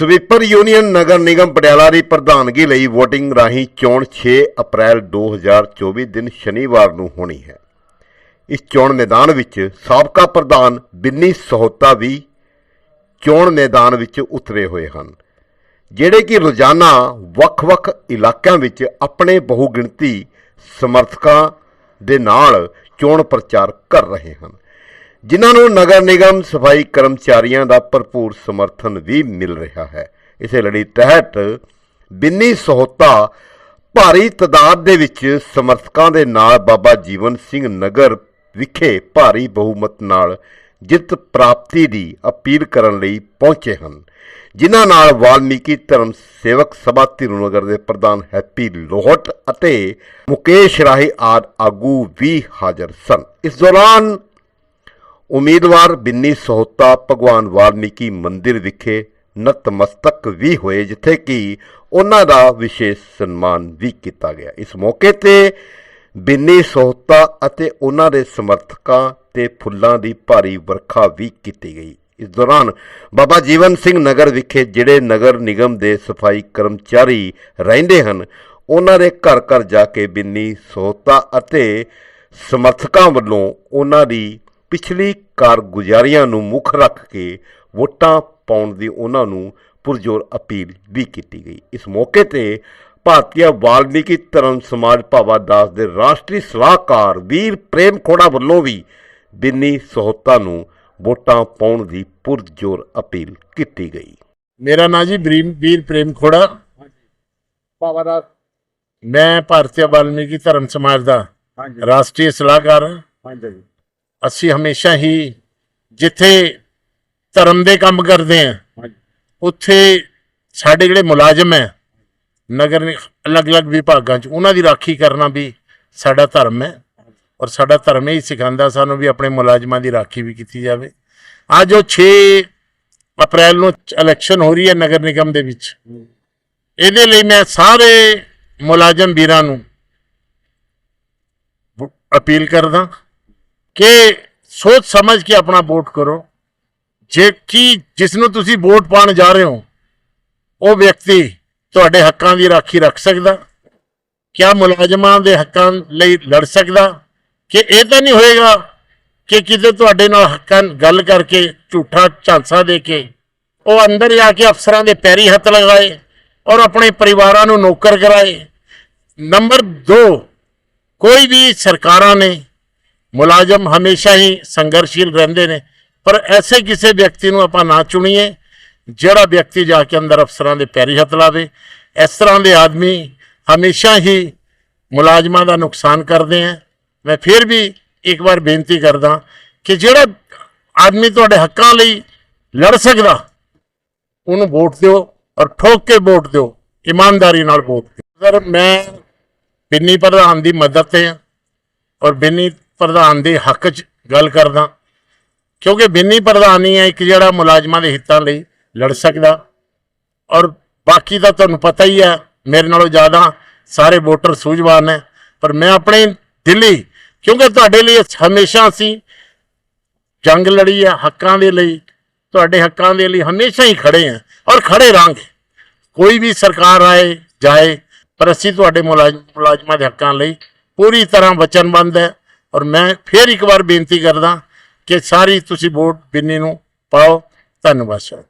Sweeper union Nagar Nigam Patiala ਦੀ ਪ੍ਰਧਾਨਗੀ ਲਈ VOTING ਰਾਹੀਂ ਚੋਣ 6 ਅਪ੍ਰੈਲ 2024 ਦਿਨ ਸ਼ਨੀਵਾਰ ਨੂੰ ਹੋਣੀ ਹੈ। ਇਸ ਚੋਣ ਮੈਦਾਨ ਵਿੱਚ ਸਾਬਕਾ ਪ੍ਰਧਾਨ ਬਿੰਨੀ ਸਹੋਤਾ ਵੀ ਚੋਣ ਮੈਦਾਨ ਵਿੱਚ ਉਤਰੇ ਹੋਏ ਹਨ, ਜਿਹੜੇ ਕਿ ਰੋਜ਼ਾਨਾ ਵੱਖ-ਵੱਖ ਇਲਾਕਿਆਂ ਵਿੱਚ ਆਪਣੇ ਬਹੁਗਿਣਤੀ ਸਮਰਥਕਾਂ ਦੇ ਨਾਲ ਚੋਣ ਪ੍ਰਚਾਰ ਕਰ ਰਹੇ ਹਨ। ਜਿਨ੍ਹਾਂ ਨੂੰ ਨਗਰ ਨਿਗਮ ਸਫ਼ਾਈ ਕਰਮਚਾਰੀਆਂ ਦਾ ਭਰਪੂਰ ਸਮਰਥਨ ਵੀ ਮਿਲ ਰਿਹਾ ਹੈ। ਇਸੇ ਲੜੀ ਤਹਿਤ ਬਿੰਨੀ ਸਹੋਤਾ ਭਾਰੀ ਤਦਾਦ ਦੇ ਵਿੱਚ ਸਮਰਥਕਾਂ ਦੇ ਨਾਲ ਬਾਬਾ ਜੀਵਨ ਸਿੰਘ ਨਗਰ ਵਿਖੇ ਭਾਰੀ ਬਹੁਮਤ ਨਾਲ ਜਿੱਤ ਪ੍ਰਾਪਤੀ ਦੀ ਅਪੀਲ ਕਰਨ ਲਈ ਪਹੁੰਚੇ ਹਨ। ਜਿਨ੍ਹਾਂ ਨਾਲ ਵਾਲਮੀਕੀ ਧਰਮ ਸੇਵਕ ਸਭਾ ਤਿਰੂਨਗਰ ਦੇ ਪ੍ਰਧਾਨ ਹੈਪੀ ਲੋਹਟ ਅਤੇ ਮੁਕੇਸ਼ ਰਾਹੀ ਆਦ ਆਗੂ ਵੀ ਹਾਜ਼ਰ ਸਨ। ਇਸ ਦੌਰਾਨ ਉਮੀਦਵਾਰ ਬਿੰਨੀ ਸਹੋਤਾ ਭਗਵਾਨ ਵਾਲਮੀਕੀ ਮੰਦਿਰ ਵਿਖੇ ਨਤਮਸਤਕ ਵੀ ਹੋਏ, ਜਿੱਥੇ ਕਿ ਉਹਨਾਂ ਦਾ ਵਿਸ਼ੇਸ਼ ਸਨਮਾਨ ਵੀ ਕੀਤਾ ਗਿਆ। ਇਸ ਮੌਕੇ ਤੇ ਬਿੰਨੀ ਸਹੋਤਾ ਅਤੇ ਉਹਨਾਂ ਦੇ ਸਮਰਥਕਾਂ ਤੇ ਫੁੱਲਾਂ ਦੀ ਭਾਰੀ ਵਰਖਾ ਵੀ ਕੀਤੀ ਗਈ। ਇਸ ਦੌਰਾਨ ਬਾਬਾ ਜੀਵਨ ਸਿੰਘ ਨਗਰ ਵਿਖੇ ਜਿਹੜੇ ਨਗਰ ਨਿਗਮ ਦੇ ਸਫ਼ਾਈ ਕਰਮਚਾਰੀ ਰਹਿੰਦੇ ਹਨ, ਉਹਨਾਂ ਦੇ ਘਰ ਘਰ ਜਾ ਕੇ ਬਿੰਨੀ ਸਹੋਤਾ ਅਤੇ ਸਮਰਥਕਾਂ ਵੱਲੋਂ ਉਹਨਾਂ ਦੀ ਪਿਛਲੀ ਕਾਰਗੁਜ਼ਾਰੀਆਂ ਨੂੰ ਮੁੱਖ ਰੱਖ ਕੇ ਵੋਟਾਂ ਪਾਉਣ ਦੀ ਉਹਨਾਂ ਨੂੰ ਪੁਰਜੋਰ ਅਪੀਲ ਵੀ ਕੀਤੀ ਗਈ। ਇਸ ਮੌਕੇ ਤੇ ਭਾਰਤੀ ਵਾਲਮੀਕੀ ਧਰਮ ਸਮਾਜ ਭਾਵਾ ਦਾਸ ਦੇ ਰਾਸ਼ਟਰੀ ਸਲਾਹਕਾਰ ਵੀਰ ਪ੍ਰੇਮ ਖੋੜਾ ਵੱਲੋਂ ਵੀ ਬਿੰਨੀ ਸਹੋਤਾ ਨੂੰ ਵੋਟਾਂ ਪਾਉਣ ਦੀ ਪੁਰਜੋਰ ਅਪੀਲ ਕੀਤੀ ਗਈ। ਮੇਰਾ ਨਾਂ ਜੀ ਬਰੀਮ ਵੀਰ ਪ੍ਰੇਮ ਖੋੜਾ। ਪਾਵਰ ਮੈਂ ਭਾਰਤੀ ਵਾਲਮੀਕੀ ਧਰਮ ਸਮਾਜ ਦਾ ਰਾਸ਼ਟਰੀ ਸਲਾਹਕਾਰ ਹਾਂ। ਹਾਂਜੀ। ਜੀ ਅਸੀਂ ਹਮੇਸ਼ਾ ਹੀ ਜਿੱਥੇ ਧਰਮ ਦੇ ਕੰਮ ਕਰਦੇ ਹਾਂਜੀ। ਉੱਥੇ ਸਾਡੇ ਜਿਹੜੇ ਮੁਲਾਜ਼ਮ ਹੈ ਨਗਰ ਨਿ- ਅਲੱਗ-ਅਲੱਗ ਵਿਭਾਗਾਂ 'ਚ ਉਹਨਾਂ ਦੀ ਰਾਖੀ ਕਰਨਾ ਵੀ ਸਾਡਾ ਧਰਮ ਹੈ ਔਰ ਸਾਡਾ ਧਰਮ ਇਹ ਹੀ ਸਿਖਾਉਂਦਾ ਸਾਨੂੰ ਵੀ ਆਪਣੇ ਮੁਲਾਜ਼ਮਾਂ ਦੀ ਰਾਖੀ ਵੀ ਕੀਤੀ ਜਾਵੇ। ਅੱਜ ਉਹ 6 ਅਪ੍ਰੈਲ ਨੂੰ ਇਲੈਕਸ਼ਨ ਹੋ ਰਹੀ ਹੈ ਨਗਰ ਨਿਗਮ ਦੇ ਵਿੱਚ। ਇਹਦੇ ਲਈ ਮੈਂ ਸਾਰੇ ਮੁਲਾਜ਼ਮ ਵੀਰਾਂ ਨੂੰ ਅਪੀਲ ਕਰਦਾ ਕਿ ਸੋਚ ਸਮਝ ਕੇ ਆਪਣਾ ਵੋਟ ਕਰੋ। ਜੇ ਕਿ ਜਿਸ ਨੂੰ ਤੁਸੀਂ ਵੋਟ ਪਾਣ ਜਾ ਰਹੇ ਹੋ, ਉਹ ਵਿਅਕਤੀ ਤੁਹਾਡੇ ਹੱਕਾਂ ਦੀ ਰਾਖੀ ਰੱਖ ਸਕਦਾ, ਕਿਆ ਮੁਲਾਜ਼ਮਾਂ ਦੇ ਹੱਕਾਂ ਲਈ ਲੜ ਸਕਦਾ, ਕਿ ਇਹ ਤਾਂ ਨਹੀਂ ਹੋਏਗਾ ਕਿ ਕਿਤੇ ਤੁਹਾਡੇ ਨਾਲ ਹੱਕਾਂ ਗੱਲ ਕਰਕੇ ਝੂਠਾ ਝਾਂਸਾ ਦੇ ਕੇ ਉਹ ਅੰਦਰ ਜਾ ਕੇ ਅਫਸਰਾਂ ਦੇ ਪੈਰੀ ਹੱਥ ਲਗਾਏ ਔਰ ਆਪਣੇ ਪਰਿਵਾਰਾਂ ਨੂੰ ਨੌਕਰ ਕਰਾਏ। ਨੰਬਰ 2 ਕੋਈ ਵੀ ਸਰਕਾਰਾਂ ਨੇ ਮੁਲਾਜ਼ਮ ਹਮੇਸ਼ਾ ਹੀ ਸੰਘਰਸ਼ੀਲ ਰਹਿੰਦੇ ਨੇ। ਪਰ ਐਸੇ ਕਿਸੇ ਵਿਅਕਤੀ ਨੂੰ ਆਪਾਂ ਨਾ ਚੁਣੀਏ, ਜਿਹੜਾ ਵਿਅਕਤੀ ਜਾ ਕੇ ਅੰਦਰ ਅਫਸਰਾਂ ਦੇ ਪੈਰੀ ਹੱਥ ਲਾਵੇ। ਇਸ ਤਰ੍ਹਾਂ ਦੇ ਆਦਮੀ ਹਮੇਸ਼ਾ ਹੀ ਮੁਲਾਜ਼ਮਾਂ ਦਾ ਨੁਕਸਾਨ ਕਰਦੇ ਆ। ਮੈਂ ਫਿਰ ਵੀ ਇੱਕ ਵਾਰ ਬੇਨਤੀ ਕਰਦਾ ਕਿ ਜਿਹੜਾ ਆਦਮੀ ਤੁਹਾਡੇ ਹੱਕਾਂ ਲਈ ਲੜ ਸਕਦਾ, ਉਹਨੂੰ ਵੋਟ ਦਿਓ ਔਰ ਠੋਕ ਕੇ ਵੋਟ ਦਿਓ, ਇਮਾਨਦਾਰੀ ਨਾਲ ਵੋਟ ਦਿਓ। ਸਰ, ਮੈਂ ਬਿੰਨੀ ਪ੍ਰਧਾਨ ਦੀ ਮਦਦ ਤੇ ਹਾਂ ਔਰ ਬਿੰਨੀ ਪ੍ਰਧਾਨ ਦੇ ਹੱਕ 'ਚ ਗੱਲ ਕਰਦਾ। ਕਿਉਂਕਿ ਬਿੰਨੀ ਪ੍ਰਧਾਨ ਹੀ ਹੈ, ਇੱਕ ਜਿਹੜਾ ਮੁਲਾਜ਼ਮਾਂ ਦੇ ਹਿੱਤਾਂ ਲਈ ਲੜ ਸਕਦਾ। ਔਰ ਬਾਕੀ ਤਾਂ ਤੁਹਾਨੂੰ ਪਤਾ ਹੀ ਹੈ, ਮੇਰੇ ਨਾਲੋਂ ਜ਼ਿਆਦਾ ਸਾਰੇ ਵੋਟਰ ਸੂਝਵਾਨ ਹੈ। ਪਰ ਮੈਂ ਆਪਣੇ ਦਿੱਲੀ, ਕਿਉਂਕਿ ਤੁਹਾਡੇ ਲਈ ਹਮੇਸ਼ਾ ਅਸੀਂ ਜੰਗ ਲੜੀ ਹੈ ਹੱਕਾਂ ਦੇ ਲਈ, ਤੁਹਾਡੇ ਹੱਕਾਂ ਦੇ ਲਈ ਹਮੇਸ਼ਾ ਹੀ ਖੜੇ ਹਾਂ ਔਰ ਖੜੇ ਰਾਂਗੇ ਕੋਈ ਵੀ ਸਰਕਾਰ ਆਏ, ਜਾਏ, ਪਰ ਅਸੀਂ ਤੁਹਾਡੇ ਮੁਲਾਜ਼ਮ ਮੁਲਾਜ਼ਮਾਂ ਦੇ ਹੱਕਾਂ ਲਈ ਪੂਰੀ ਤਰ੍ਹਾਂ ਵਚਨਬੰਦ ਹੈ। ਔਰ ਮੈਂ ਫਿਰ ਇੱਕ ਵਾਰ ਬੇਨਤੀ ਕਰਦਾ ਕਿ ਸਾਰੀ ਤੁਸੀਂ ਵੋਟ ਬਿੰਨੀ ਨੂੰ ਪਾਓ। ਧੰਨਵਾਦ, ਸਰ।